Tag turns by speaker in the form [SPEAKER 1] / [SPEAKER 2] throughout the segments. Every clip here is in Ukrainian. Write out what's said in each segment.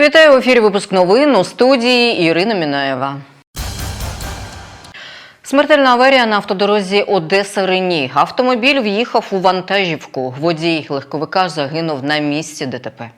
[SPEAKER 1] Вітаю в ефірі. Випуск новин у студії Ірина Мінаєва. Смертельна аварія на автодорозі Одеса Рені. Автомобіль в'їхав у вантажівку. Водій легковика загинув на місці ДТП.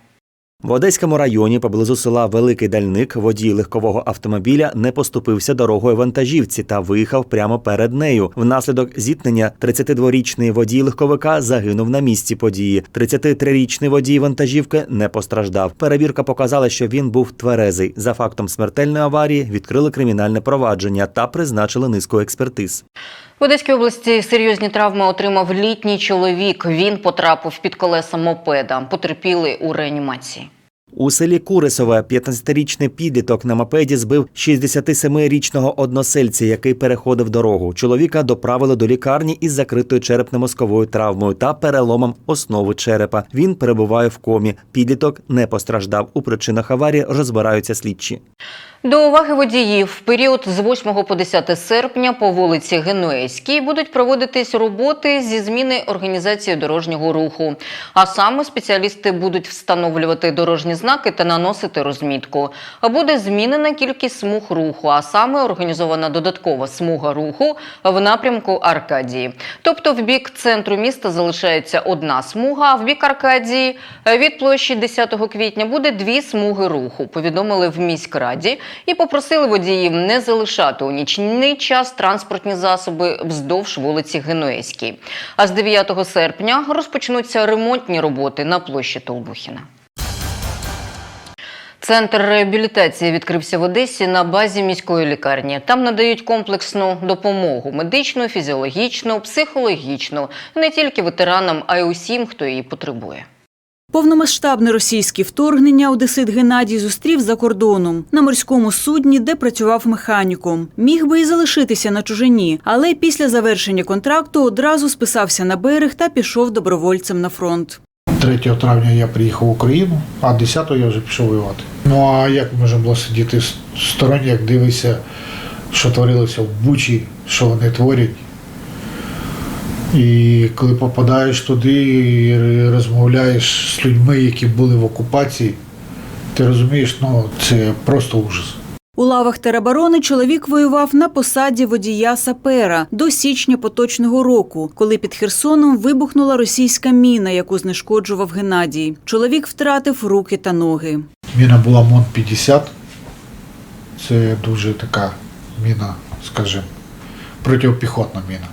[SPEAKER 2] В Одеському районі поблизу села Великий Дальник водій легкового автомобіля не поступився дорогою вантажівці та виїхав прямо перед нею. Внаслідок зіткнення 32-річний водій легковика загинув на місці події. 33-річний водій вантажівки не постраждав. Перевірка показала, що він був тверезий. За фактом смертельної аварії відкрили кримінальне провадження та призначили низку експертиз.
[SPEAKER 1] В Одеській області серйозні травми отримав літній чоловік. Він потрапив під колеса мопеда. Потерпіли у реанімації.
[SPEAKER 2] У селі Курисове 15-річний підліток на мопеді збив 67-річного односельця, який переходив дорогу. Чоловіка доправили до лікарні із закритою черепно-мозковою травмою та переломом основи черепа. Він перебуває в комі. Підліток не постраждав. У причинах аварії розбираються слідчі.
[SPEAKER 1] До уваги водіїв в період з 8 по 10 серпня по вулиці Генуезькій будуть проводитись роботи зі зміни організації дорожнього руху. А саме спеціалісти будуть встановлювати дорожні знаки та наносити розмітку. Буде змінена кількість смуг руху, а саме організована додаткова смуга руху в напрямку Аркадії. Тобто в бік центру міста залишається одна смуга, а в бік Аркадії від площі 10 квітня буде дві смуги руху. Повідомили в міськраді і попросили водіїв не залишати у нічний час транспортні засоби вздовж вулиці Генуезькій. А з 9 серпня розпочнуться ремонтні роботи на площі Толбухіна. Центр реабілітації відкрився в Одесі на базі міської лікарні. Там надають комплексну допомогу медичну, фізіологічну, психологічну не тільки ветеранам, а й усім, хто її потребує.
[SPEAKER 3] Повномасштабне російське вторгнення Одесит Геннадій зустрів за кордоном на морському судні, де працював механіком. Міг би і залишитися на чужині, але після завершення контракту одразу списався на берег та пішов добровольцем на фронт.
[SPEAKER 4] 3 травня я приїхав в Україну, а 10-го я вже пішов воювати. Ну а як можна було сидіти в стороні, як дивишся, що творилося в Бучі, що вони творять. І коли попадаєш туди і розмовляєш з людьми, які були в окупації, ти розумієш, ну це просто ужас.
[SPEAKER 3] У лавах тероборони чоловік воював на посаді водія сапера до січня поточного року, коли під Херсоном вибухнула російська міна, яку знешкоджував Геннадій. Чоловік втратив руки та ноги.
[SPEAKER 4] Міна була МОН-50. Це дуже така міна, скажімо, протипіхотна міна.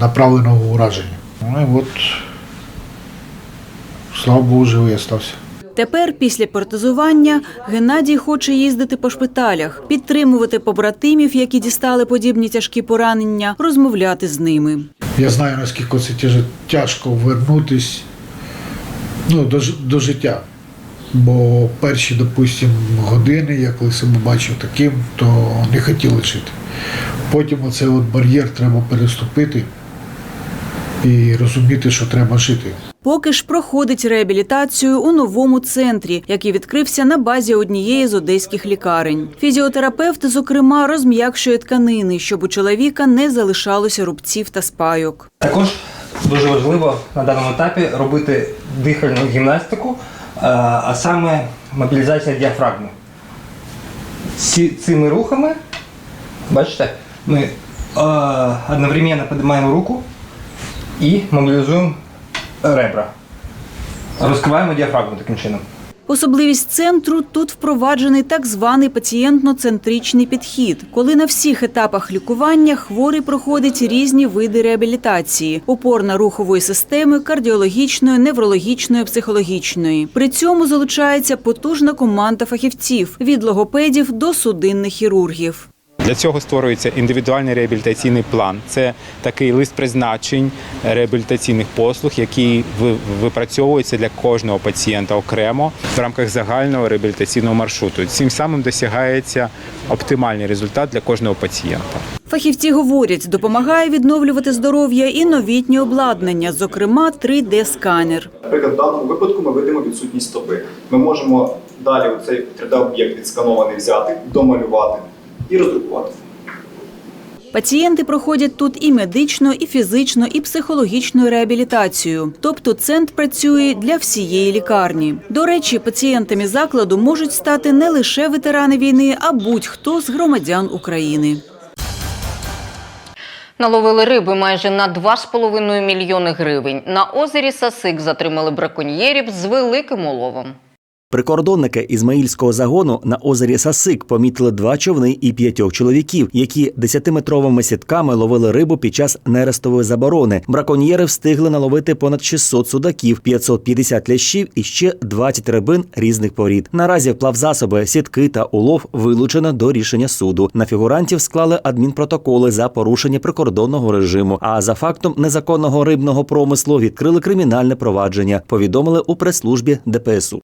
[SPEAKER 4] Направленого ураження. Ну і от, слава Богу, живий стався.
[SPEAKER 3] Тепер, після протезування, Геннадій хоче їздити по шпиталях, підтримувати побратимів, які дістали подібні тяжкі поранення, розмовляти з ними.
[SPEAKER 4] Я знаю, наскільки це тяж- тяжко вернутись ну, до, до життя. Бо перші, допустимо, години, я коли себе бачив таким, то не хотіли жити. Потім оцей от бар'єр треба переступити і розуміти, що треба жити.
[SPEAKER 3] Поки ж проходить реабілітацію у новому центрі, який відкрився на базі однієї з одеських лікарень. Фізіотерапевт, зокрема, розм'якшує тканини, щоб у чоловіка не залишалося рубців та спайок.
[SPEAKER 5] Також дуже важливо на даному етапі робити дихальну гімнастику, а саме мобілізація діафрагми. Цими рухами, бачите, ми е, одновременно піднімаємо руку і мобілізуємо ребра. Розкриваємо діафрагму таким чином.
[SPEAKER 3] Особливість центру тут впроваджений так званий пацієнтно-центричний підхід, коли на всіх етапах лікування хворий проходить різні види реабілітації: опорно-рухової системи, кардіологічної, неврологічної, психологічної. При цьому залучається потужна команда фахівців від логопедів до судинних хірургів.
[SPEAKER 6] Для цього створюється індивідуальний реабілітаційний план. Це такий лист призначень реабілітаційних послуг, який ви- випрацьовується для кожного пацієнта окремо в рамках загального реабілітаційного маршруту. Цим самим досягається оптимальний результат для кожного пацієнта.
[SPEAKER 3] Фахівці говорять, допомагає відновлювати здоров'я і новітнє обладнання, зокрема 3D-сканер.
[SPEAKER 7] Наприклад, в даному випадку ми видимо відсутність стопи. Ми можемо далі цей 3D-об'єкт відсканований взяти, домалювати і роздрукувати.
[SPEAKER 3] Пацієнти проходять тут і медичну, і фізичну, і психологічну реабілітацію. Тобто центр працює для всієї лікарні. До речі, пацієнтами закладу можуть стати не лише ветерани війни, а будь-хто з громадян України.
[SPEAKER 1] Наловили риби майже на 2,5 мільйони гривень. На озері Сасик затримали браконьєрів з великим уловом.
[SPEAKER 2] Прикордонники Ізмаїльського загону на озері Сасик помітили два човни і п'ятьох чоловіків, які десятиметровими сітками ловили рибу під час нерестової заборони. Браконьєри встигли наловити понад 600 судаків, 550 лящів і ще 20 рибин різних порід. Наразі плавзасоби, сітки та улов вилучено до рішення суду. На фігурантів склали адмінпротоколи за порушення прикордонного режиму. А за фактом незаконного рибного промислу відкрили кримінальне провадження. Повідомили у прес-службі ДПСУ.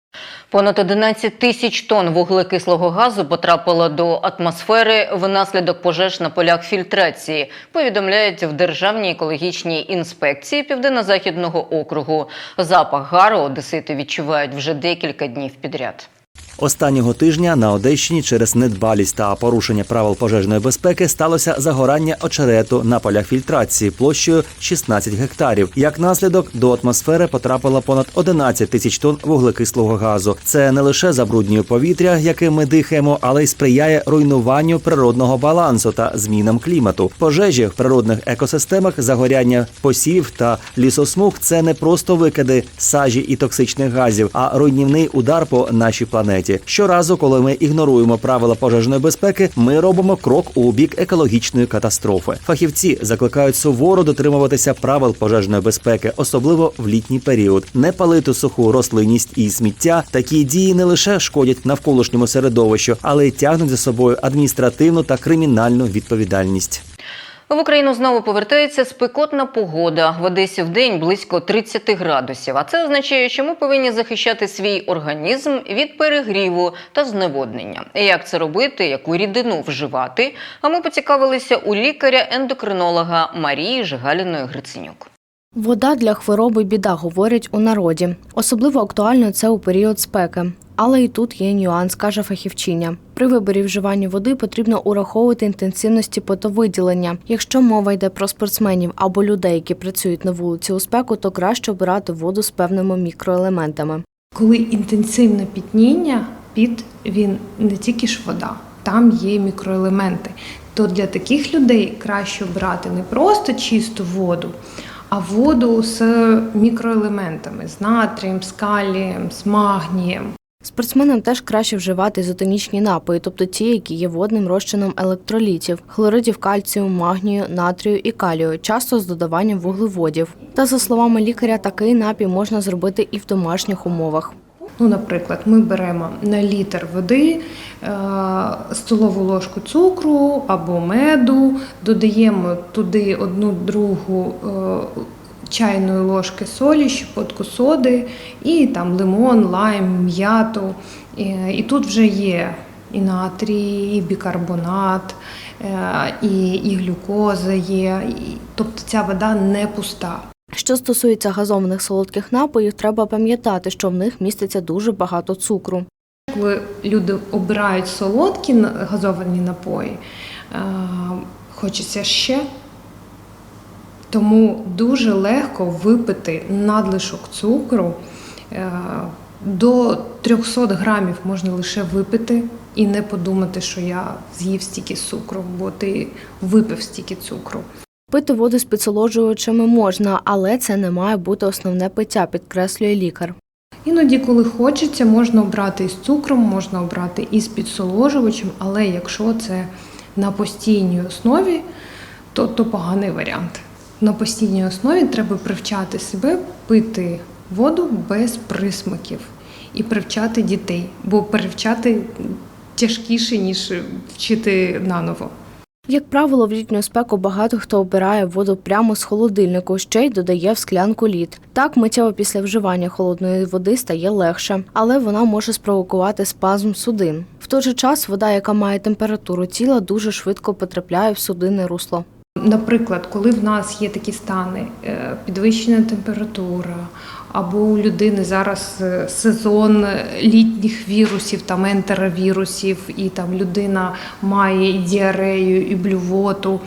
[SPEAKER 1] Понад 11 тисяч тонн вуглекислого газу потрапило до атмосфери внаслідок пожеж на полях фільтрації, повідомляють в Державній екологічній інспекції Південно-Західного округу. Запах гару одесити відчувають вже декілька днів підряд.
[SPEAKER 2] Останнього тижня на Одещині через недбалість та порушення правил пожежної безпеки сталося загорання очерету на полях фільтрації площею 16 гектарів. Як наслідок до атмосфери потрапило понад 11 тисяч тонн вуглекислого газу. Це не лише забруднює повітря, яким ми дихаємо, але й сприяє руйнуванню природного балансу та змінам клімату. Пожежі в природних екосистемах, загоряння посів та лісосмуг це не просто викиди сажі і токсичних газів, а руйнівний удар по нашій планеті. Щоразу, коли ми ігноруємо правила пожежної безпеки, ми робимо крок у бік екологічної катастрофи. Фахівці закликають суворо дотримуватися правил пожежної безпеки, особливо в літній період, не палити суху рослинність і сміття. Такі дії не лише шкодять навколишньому середовищу, але й тягнуть за собою адміністративну та кримінальну відповідальність.
[SPEAKER 1] В Україну знову повертається спекотна погода. В Одесі в день близько 30 градусів. А це означає, що ми повинні захищати свій організм від перегріву та зневоднення. Як це робити, яку рідину вживати? А ми поцікавилися у лікаря-ендокринолога Марії Жигаліної Гриценюк.
[SPEAKER 8] Вода для хвороби біда, говорять у народі. Особливо актуально це у період спеки. Але і тут є нюанс, каже фахівчиня. При виборі вживання води потрібно ураховувати інтенсивності потовиділення. Якщо мова йде про спортсменів або людей, які працюють на вулиці у спеку, то краще обирати воду з певними мікроелементами.
[SPEAKER 9] Коли інтенсивне пітніння, піт він не тільки ж вода, там є мікроелементи. То для таких людей краще брати не просто чисту воду, а воду з мікроелементами, з натрієм, з калієм, з магнієм.
[SPEAKER 8] Спортсменам теж краще вживати ізотонічні напої, тобто ті, які є водним розчином електролітів, хлоридів кальцію, магнію, натрію і калію, часто з додаванням вуглеводів. Та за словами лікаря, такий напій можна зробити і в домашніх умовах.
[SPEAKER 9] Ну, наприклад, ми беремо на літр води е, столову ложку цукру або меду, додаємо туди одну другу е, чайної ложки солі, щепотку соди, і там лимон, лайм, м'яту. І, і тут вже є і натрій, і бікарбонат, е, і, і глюкоза є. І, тобто ця вода не пуста.
[SPEAKER 8] Що стосується газованих солодких напоїв, треба пам'ятати, що в них міститься дуже багато цукру.
[SPEAKER 9] Коли люди обирають солодкі газовані напої, е, хочеться ще. Тому дуже легко випити надлишок цукру. Е, До 300 грамів можна лише випити і не подумати, що я з'їв стільки цукру, бо ти випив стільки цукру.
[SPEAKER 8] Пити воду з підсолоджувачами можна, але це не має бути основне пиття, підкреслює лікар.
[SPEAKER 9] Іноді, коли хочеться, можна обрати із цукром, можна обрати із підсоложувачем, але якщо це на постійній основі, то, то поганий варіант. На постійній основі треба привчати себе пити воду без присмаків і привчати дітей, бо привчати тяжкіше, ніж вчити наново.
[SPEAKER 8] Як правило, в літню спеку багато хто обирає воду прямо з холодильнику, ще й додає в склянку лід. Так миттєво після вживання холодної води стає легше, але вона може спровокувати спазм судин. В той же час вода, яка має температуру тіла, дуже швидко потрапляє в судинне русло.
[SPEAKER 9] Наприклад, коли в нас є такі стани, е, підвищена температура, або у людини зараз е, сезон літніх вірусів, там ентеровірусів, і там людина має і діарею, і блювоту,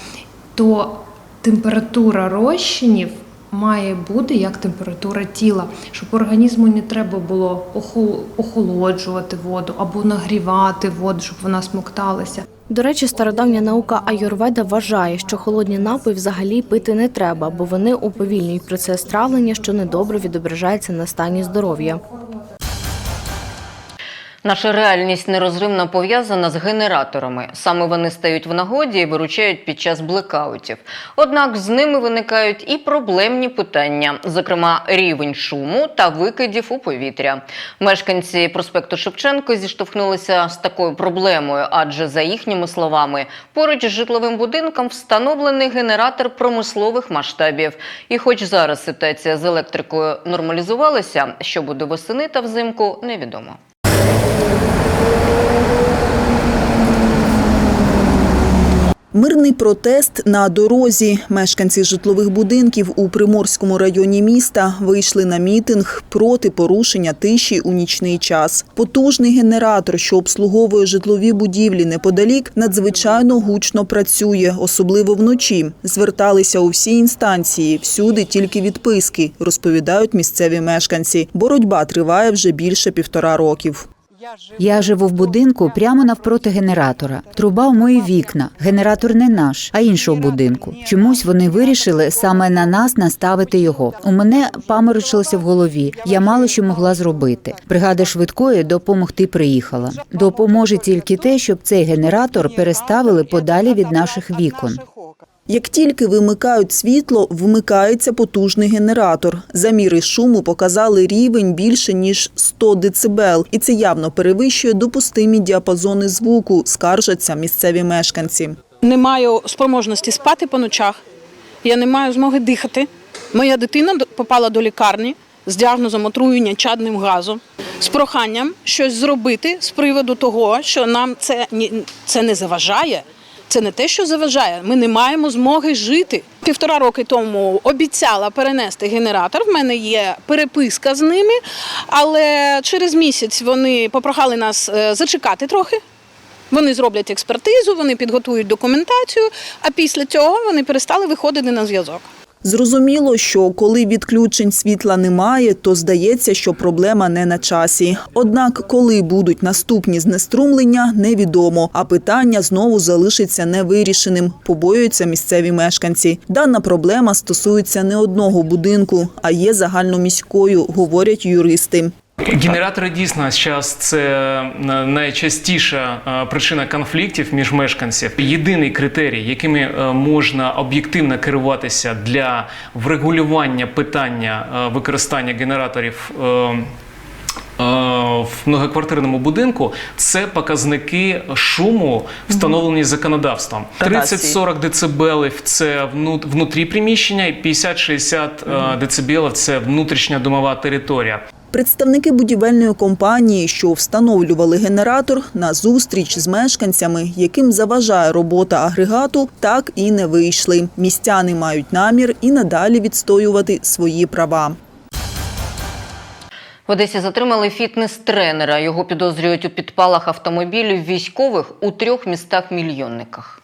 [SPEAKER 9] то температура розчинів має бути як температура тіла, щоб організму не треба було охолоджувати воду або нагрівати воду, щоб вона смокталася.
[SPEAKER 8] До речі, стародавня наука Аюрведа вважає, що холодні напої взагалі пити не треба, бо вони уповільнюють процес травлення, що недобре відображається на стані здоров'я.
[SPEAKER 1] Наша реальність нерозривно пов'язана з генераторами. Саме вони стають в нагоді і виручають під час блекаутів. Однак з ними виникають і проблемні питання, зокрема рівень шуму та викидів у повітря. Мешканці проспекту Шевченко зіштовхнулися з такою проблемою, адже за їхніми словами, поруч з житловим будинком встановлений генератор промислових масштабів. І хоч зараз ситуація з електрикою нормалізувалася, що буде восени та взимку, невідомо.
[SPEAKER 10] Мирний протест на дорозі. Мешканці житлових будинків у Приморському районі міста вийшли на мітинг проти порушення тиші у нічний час. Потужний генератор, що обслуговує житлові будівлі неподалік, надзвичайно гучно працює, особливо вночі. Зверталися у всі інстанції, всюди тільки відписки, розповідають місцеві мешканці. Боротьба триває вже більше півтора років.
[SPEAKER 11] Я живу в будинку прямо навпроти генератора. Труба у мої вікна. Генератор не наш, а іншого будинку. Чомусь вони вирішили саме на нас наставити його. У мене паморочилося в голові. Я мало що могла зробити. Бригада швидкої допомогти приїхала. Допоможе тільки те, щоб цей генератор переставили подалі від наших вікон.
[SPEAKER 10] Як тільки вимикають світло, вмикається потужний генератор. Заміри шуму показали рівень більше ніж 100 децибел, і це явно перевищує допустимі діапазони звуку, скаржаться місцеві мешканці.
[SPEAKER 12] не маю спроможності спати по ночах, я не маю змоги дихати. Моя дитина попала до лікарні з діагнозом отруєння чадним газом, з проханням щось зробити з приводу того, що нам це, це не заважає. Це не те, що заважає. Ми не маємо змоги жити. Півтора роки тому обіцяла перенести генератор. В мене є переписка з ними, але через місяць вони попрохали нас е, зачекати трохи. Вони зроблять експертизу, вони підготують документацію, а після цього вони перестали виходити на зв'язок.
[SPEAKER 10] Зрозуміло, що коли відключень світла немає, то здається, що проблема не на часі. Однак, коли будуть наступні знеструмлення, невідомо. А питання знову залишиться невирішеним. Побоюються місцеві мешканці. Дана проблема стосується не одного будинку, а є загальноміською, говорять юристи.
[SPEAKER 13] Генератори дійсно зараз це е, найчастіша е, причина конфліктів між мешканців. Єдиний критерій, якими е, можна об'єктивно керуватися для врегулювання питання використання генераторів. В многоквартирному будинку це показники шуму, встановлені законодавством. 30-40 децибелів це внутрі приміщення, і 50-60 е, децибелів це внутрішня домова територія.
[SPEAKER 10] Представники будівельної компанії, що встановлювали генератор, на зустріч з мешканцями, яким заважає робота агрегату, так і не вийшли. Містяни мають намір і надалі відстоювати свої права.
[SPEAKER 1] В Одесі затримали фітнес-тренера. Його підозрюють у підпалах автомобілів військових у трьох містах-мільйонниках.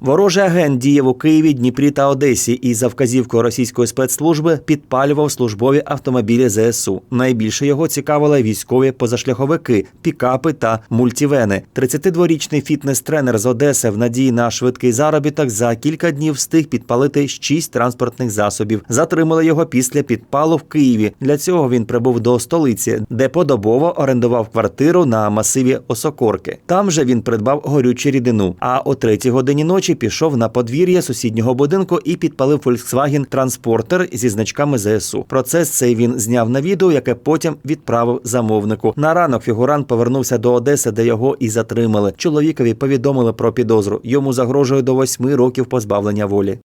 [SPEAKER 2] Ворожий агент діяв у Києві, Дніпрі та Одесі і за вказівкою російської спецслужби підпалював службові автомобілі ЗСУ. Найбільше його цікавили військові позашляховики, пікапи та мультівени. 32-річний фітнес-тренер з Одеси в надії на швидкий заробіток за кілька днів встиг підпалити шість транспортних засобів. Затримали його після підпалу в Києві. Для цього він прибув до столиці, де подобово орендував квартиру на масиві Осокорки. Там же він придбав горючу рідину. А о третій годині ночі пішов на подвір'я сусіднього будинку і підпалив Volkswagen Transporter зі значками ЗСУ. Процес цей він зняв на відео, яке потім відправив замовнику. На ранок фігурант повернувся до Одеси, де його і затримали. Чоловікові повідомили про підозру. Йому загрожує до восьми років позбавлення волі.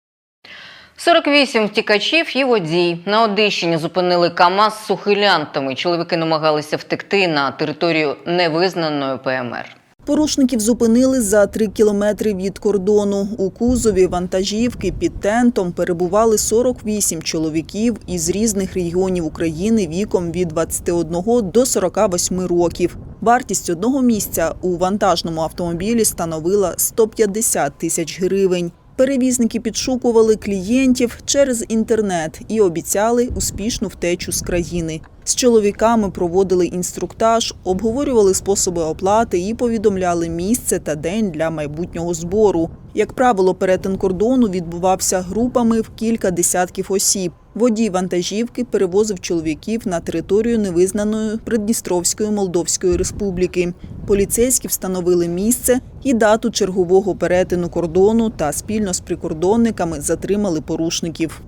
[SPEAKER 1] 48 втікачів і водій. На Одещині зупинили КАМАЗ з ухилянтами. Чоловіки намагалися втекти на територію невизнаної ПМР.
[SPEAKER 10] Порушників зупинили за три кілометри від кордону. У кузові вантажівки під тентом перебували 48 чоловіків із різних регіонів України віком від 21 до 48 років. Вартість одного місця у вантажному автомобілі становила 150 тисяч гривень. Перевізники підшукували клієнтів через інтернет і обіцяли успішну втечу з країни. З чоловіками проводили інструктаж, обговорювали способи оплати і повідомляли місце та день для майбутнього збору. Як правило, перетин кордону відбувався групами в кілька десятків осіб. Водій вантажівки перевозив чоловіків на територію невизнаної Придністровської Молдовської Республіки. Поліцейські встановили місце і дату чергового перетину кордону та спільно з прикордонниками затримали порушників.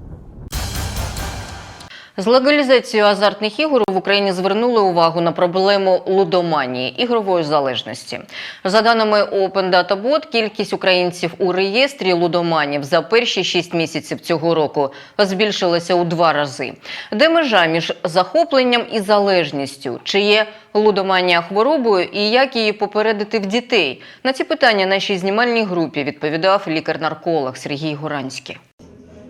[SPEAKER 1] З легалізацією азартних ігор в Україні звернули увагу на проблему лудоманії ігрової залежності. За даними Open Data Bot, кількість українців у реєстрі лудоманів за перші 6 місяців цього року збільшилася у два рази. Де межа між захопленням і залежністю? Чи є лудоманія хворобою і як її попередити в дітей? На ці питання нашій знімальній групі відповідав лікар-нарколог Сергій Горанський.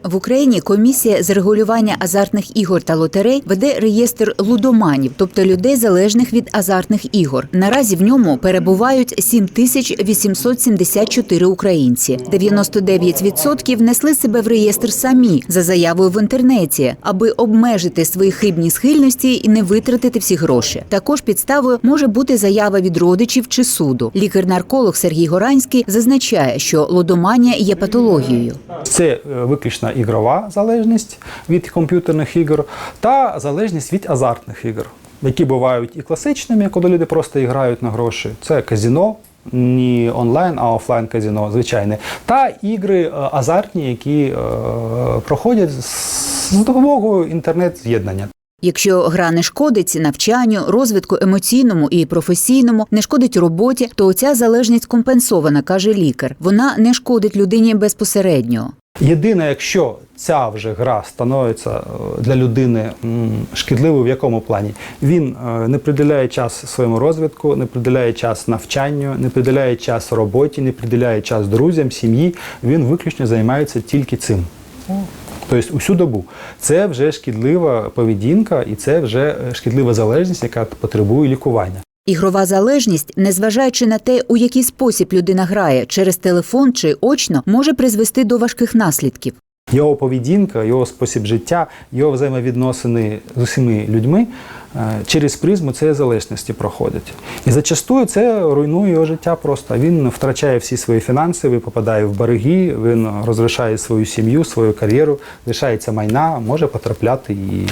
[SPEAKER 11] В Україні комісія з регулювання азартних ігор та лотерей веде реєстр лудоманів, тобто людей залежних від азартних ігор. Наразі в ньому перебувають 7874 українці. 99% внесли себе в реєстр самі за заявою в інтернеті, аби обмежити свої хибні схильності і не витратити всі гроші. Також підставою може бути заява від родичів чи суду. Лікар-нарколог Сергій Горанський зазначає, що лудоманія є патологією.
[SPEAKER 14] Це е, виключно ігрова залежність від комп'ютерних ігор та залежність від азартних ігор, які бувають і класичними, коли люди просто грають на гроші. Це казіно, не онлайн, а офлайн казіно, звичайне, та ігри е, азартні, які е, проходять з з допомогою інтернет-з'єднання.
[SPEAKER 11] Якщо гра не шкодить навчанню, розвитку емоційному і професійному, не шкодить роботі, то ця залежність компенсована, каже лікар. Вона не шкодить людині безпосередньо.
[SPEAKER 14] Єдине, якщо ця вже гра становиться е, для людини шкідливою в якому плані, він е, не приділяє час своєму розвитку, не приділяє час навчанню, не приділяє час роботі, не приділяє час друзям, сім'ї. Він виключно займається тільки цим. Тобто усю добу. Це вже шкідлива поведінка і це вже е, шкідлива залежність, яка потребує лікування.
[SPEAKER 11] Ігрова залежність, незважаючи на те, у який спосіб людина грає через телефон чи очно, може призвести до важких наслідків.
[SPEAKER 14] Його поведінка, його спосіб життя, його взаємовідносини з усіма людьми через призму цієї залежності проходить. І зачастую це руйнує його життя просто. Він втрачає всі свої фінанси, він попадає в борги, він розрушає свою сім'ю, свою кар'єру, лишається майна, може потрапляти і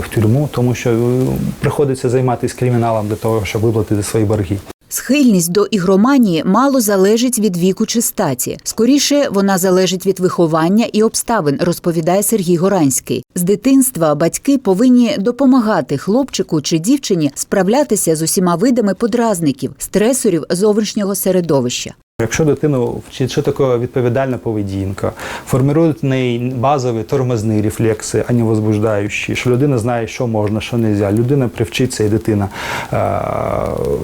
[SPEAKER 14] в тюрму, тому що е, приходиться займатися криміналом для того, щоб виплатити свої борги.
[SPEAKER 11] Схильність до ігроманії мало залежить від віку чи статі. Скоріше вона залежить від виховання і обставин, розповідає Сергій Горанський. З дитинства батьки повинні допомагати хлопчику чи дівчині справлятися з усіма видами подразників, стресорів зовнішнього середовища.
[SPEAKER 14] Якщо дитину вчить, що таке відповідальна поведінка, формують в неї базові тормозні рефлекси, а не возбуждаючі, що людина знає, що можна, що не можна. Людина привчиться і дитина е,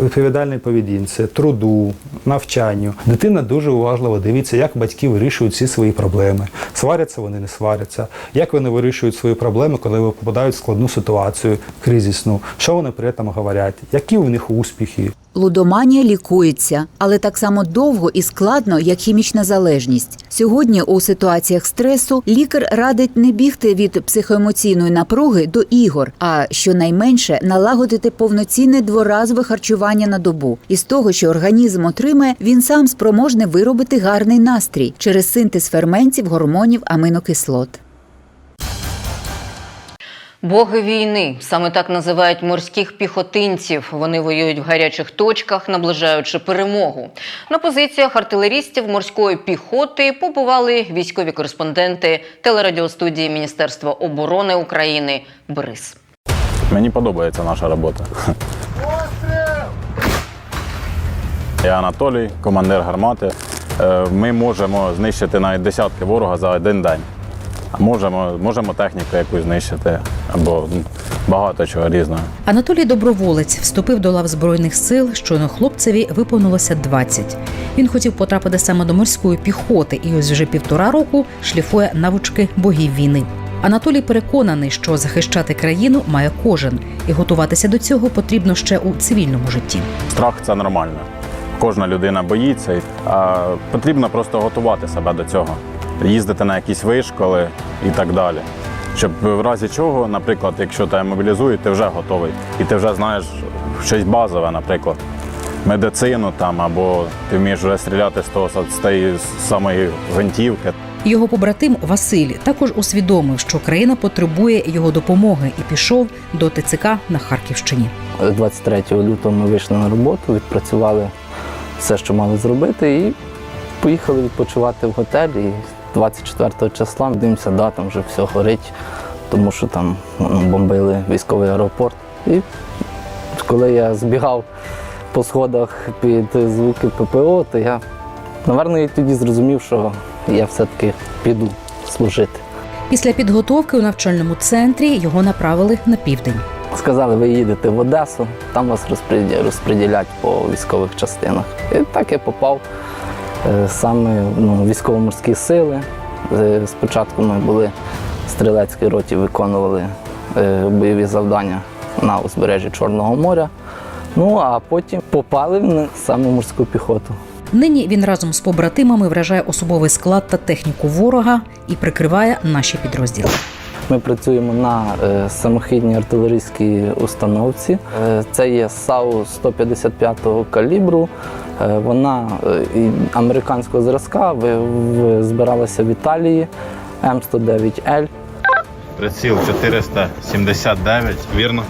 [SPEAKER 14] відповідальній поведінці, труду, навчанню. Дитина дуже уважливо дивиться, як батьки вирішують всі свої проблеми. Сваряться вони, не сваряться, як вони вирішують свої проблеми, коли вони попадають в складну ситуацію, кризисну, що вони при цьому говорять, які у них успіхи.
[SPEAKER 11] Лудоманія лікується, але так само довго і складно, як хімічна залежність. Сьогодні у ситуаціях стресу лікар радить не бігти від психоемоційної напруги до ігор, а щонайменше налагодити повноцінне дворазове харчування на добу. І з того, що організм отримає, він сам спроможний виробити гарний настрій через синтез ферментів, гормонів, аминокислот.
[SPEAKER 1] Боги війни саме так називають морських піхотинців. Вони воюють в гарячих точках, наближаючи перемогу. На позиціях артилерістів морської піхоти побували військові кореспонденти телерадіостудії Міністерства оборони України БРИЗ.
[SPEAKER 15] Мені подобається наша робота. Я Анатолій, командир гармати. Е, Ми можемо знищити навіть десятки ворога за один день. Можемо, можемо техніку якусь знищити або багато чого різного.
[SPEAKER 16] Анатолій Доброволець вступив до лав збройних сил. Щойно хлопцеві виповнилося 20. Він хотів потрапити саме до морської піхоти, і ось вже півтора року шліфує навички богів війни. Анатолій переконаний, що захищати країну має кожен, і готуватися до цього потрібно ще у цивільному житті.
[SPEAKER 15] Страх це нормально. Кожна людина боїться, а потрібно просто готувати себе до цього. Їздити на якісь вишколи і так далі. Щоб в разі чого, наприклад, якщо тебе мобілізують, ти вже готовий. І ти вже знаєш щось базове, наприклад, медицину там, або ти вмієш вже стріляти з того з тієї самої гвинтівки.
[SPEAKER 16] Його побратим Василь також усвідомив, що країна потребує його допомоги і пішов до ТЦК на Харківщині.
[SPEAKER 17] 23 лютого ми вийшли на роботу, відпрацювали все, що мали зробити, і поїхали відпочивати в готель. І 24 числа дивимося, да, там вже все горить, тому що там бомбили військовий аеропорт. І коли я збігав по сходах під звуки ППО, то я, напевно, і тоді зрозумів, що я все-таки піду служити.
[SPEAKER 16] Після підготовки у навчальному центрі його направили на південь.
[SPEAKER 17] Сказали, ви їдете в Одесу, там вас розподілять по військових частинах. І так я попав саме ну, військово-морські сили. Е, Спочатку ми були в стрілецькій роті, виконували е, бойові завдання на узбережжі Чорного моря. Ну а потім попали в саме морську піхоту.
[SPEAKER 16] Нині він разом з побратимами вражає особовий склад та техніку ворога і прикриває наші підрозділи.
[SPEAKER 17] Ми працюємо на е, самохідній артилерійській установці. Е, це є САУ 155-го калібру. Е, вона е, американського зразка збиралася в Італії М109Л.
[SPEAKER 15] Приціл 479, вірно?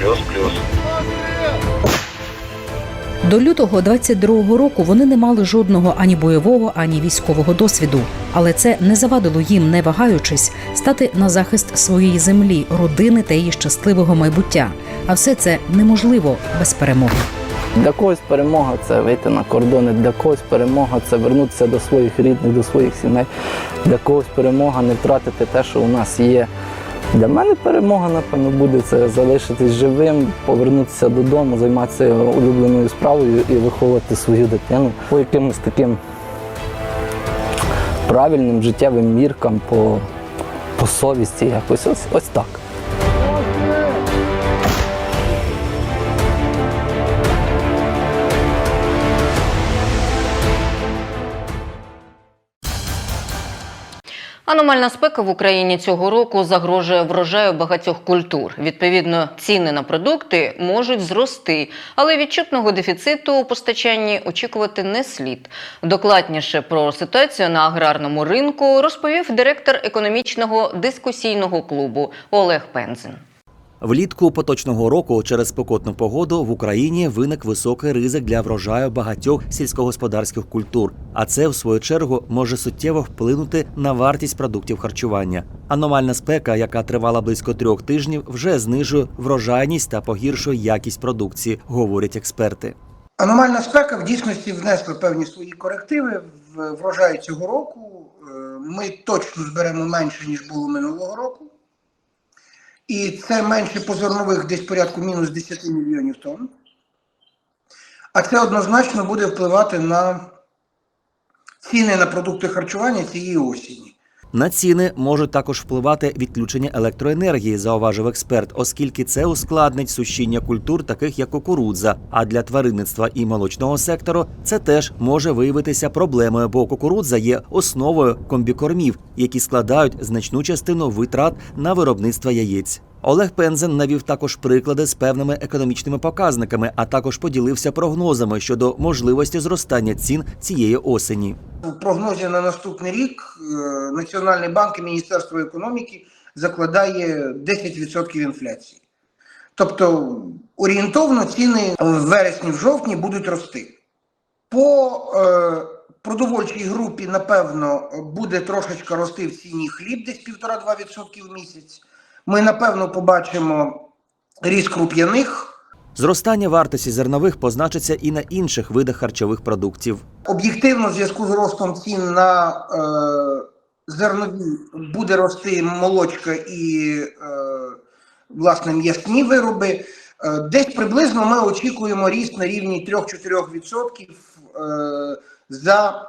[SPEAKER 15] Плюс, плюс.
[SPEAKER 16] До лютого 22-го року вони не мали жодного ані бойового, ані військового досвіду. Але це не завадило їм, не вагаючись, стати на захист своєї землі, родини та її щасливого майбуття. А все це неможливо без перемоги.
[SPEAKER 17] Для когось перемога це вийти на кордони, для когось перемога це вернутися до своїх рідних, до своїх сімей. Для когось перемога не втратити те, що у нас є. Для мене перемога, напевно, буде це залишитись живим, повернутися додому, займатися улюбленою справою і виховувати свою дитину по якимось таким правильним життєвим міркам, по, по совісті якось. Ось, ось так.
[SPEAKER 1] Аномальна спека в Україні цього року загрожує врожаю багатьох культур. Відповідно, ціни на продукти можуть зрости, але відчутного дефіциту у постачанні очікувати не слід. Докладніше про ситуацію на аграрному ринку розповів директор економічного дискусійного клубу Олег Пензин.
[SPEAKER 2] Влітку поточного року через спекотну погоду в Україні виник високий ризик для врожаю багатьох сільськогосподарських культур, а це в свою чергу може суттєво вплинути на вартість продуктів харчування. Аномальна спека, яка тривала близько трьох тижнів, вже знижує врожайність та погіршує якість продукції, говорять експерти.
[SPEAKER 18] Аномальна спека в дійсності внесла певні свої корективи в врожай цього року. Е, Ми точно зберемо менше, ніж було минулого року. І це менше позорнових десь порядку мінус 10 мільйонів тонн. А це однозначно буде впливати на ціни на продукти харчування цієї осені.
[SPEAKER 2] На ціни можуть також впливати відключення електроенергії, зауважив експерт, оскільки це ускладнить сушіння культур, таких як кукурудза. А для тваринництва і молочного сектору це теж може виявитися проблемою, бо кукурудза є основою комбікормів, які складають значну частину витрат на виробництво яєць. Олег Пензен навів також приклади з певними економічними показниками, а також поділився прогнозами щодо можливості зростання цін цієї осені.
[SPEAKER 18] У прогнозі на наступний рік е, Національний банк і Міністерство економіки закладає 10% інфляції. Тобто орієнтовно ціни в вересні, в жовтні будуть рости. По е, продовольчій групі, напевно, буде трошечки рости в ціні хліб, десь 1,5-2% в місяць. Ми, напевно, побачимо ріст круп'яних.
[SPEAKER 2] Зростання вартості зернових позначиться і на інших видах харчових продуктів.
[SPEAKER 18] Об'єктивно, в зв'язку з ростом цін на е, зернові буде рости молочка і е, власне м'ясні вироби. Е, десь приблизно ми очікуємо ріст на рівні 3-4% е, за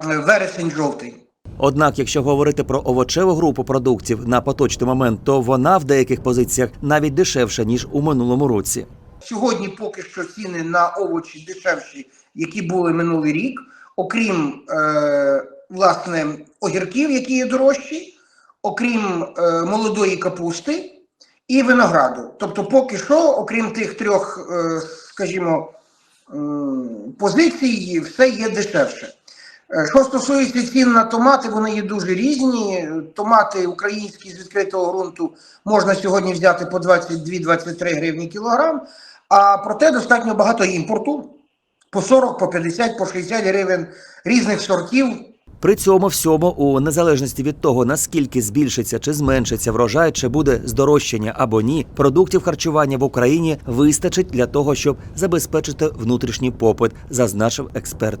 [SPEAKER 18] вересень-жовтень.
[SPEAKER 2] Однак, якщо говорити про овочеву групу продуктів на поточний момент, то вона в деяких позиціях навіть дешевша ніж у минулому році.
[SPEAKER 18] Сьогодні поки що ціни на овочі дешевші, які були минулий рік, окрім е, власне огірків, які є дорожчі, окрім е, молодої капусти і винограду. Тобто, поки що, окрім тих трьох, е, скажімо, м, позицій, все є дешевше. Е, Що стосується цін на томати, вони є дуже різні. Томати українські з відкритого ґрунту можна сьогодні взяти по 22-23 гривні кілограм, а проте достатньо багато імпорту по 40, по 50, по 60 гривень різних сортів.
[SPEAKER 2] При цьому всьому, у незалежності від того, наскільки збільшиться чи зменшиться врожай, чи буде здорожчання або ні, продуктів харчування в Україні вистачить для того, щоб забезпечити внутрішній попит, зазначив експерт.